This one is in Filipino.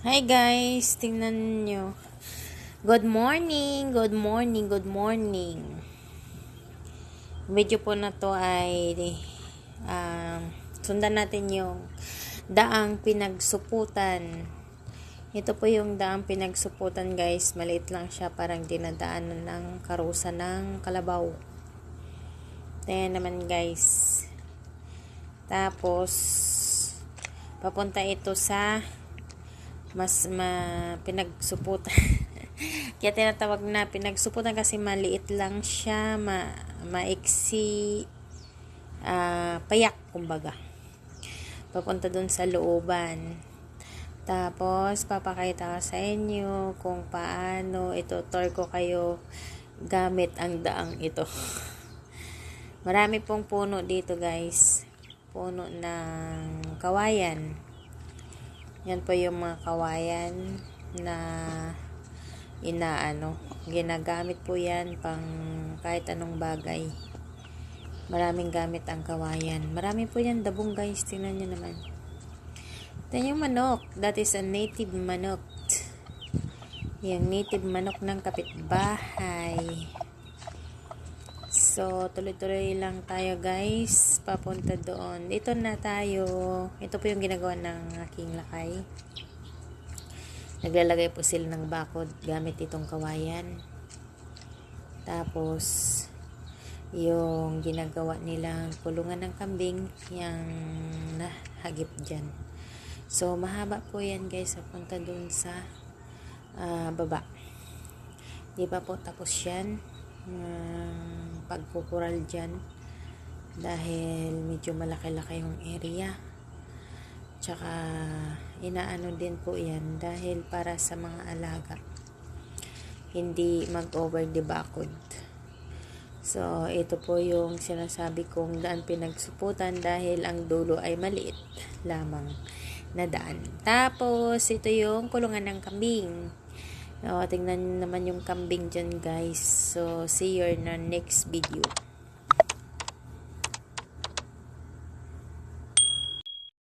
Hi guys, tingnan nyo. Good morning, good morning, good morning. Video po na to ay um, sundan natin yung daang pinagsuputan. Ito po yung daang pinagsuputan guys. Maliit lang siya, parang dinadaanan ng karusa ng kalabaw. Ayan naman guys. Tapos, papunta ito sa mas ma pinagsuputan. Kaya tinatawag na pinagsuputan kasi maliit lang siya, ma maiksi uh, payak kumbaga. Papunta dun sa looban. Tapos papakita ko sa inyo kung paano ito tour ko kayo gamit ang daang ito. Marami pong puno dito guys. Puno ng kawayan yan po yung mga kawayan na inaano. Ginagamit po yan pang kahit anong bagay. Maraming gamit ang kawayan. Marami po yan dabong guys. Tingnan nyo naman. Ito yung manok. That is a native manok. Yung native manok ng kapitbahay. So, tuloy-tuloy lang tayo guys. Papunta doon. Ito na tayo. Ito po yung ginagawa ng aking lakay. Naglalagay po sila ng bakod gamit itong kawayan. Tapos, yung ginagawa nilang kulungan ng kambing, yung nahagip dyan. So, mahaba po yan guys. Papunta doon sa uh, baba. Di ba po tapos yan? Uh, pagpupural dyan. Dahil medyo malaki-laki yung area. Tsaka inaano din po yan dahil para sa mga alaga hindi mag over the bakod so ito po yung sinasabi kong daan pinagsuputan dahil ang dulo ay maliit lamang na daan. Tapos ito yung kulungan ng kambing o, tingnan naman yung kambing dyan guys. So, see you in our next video.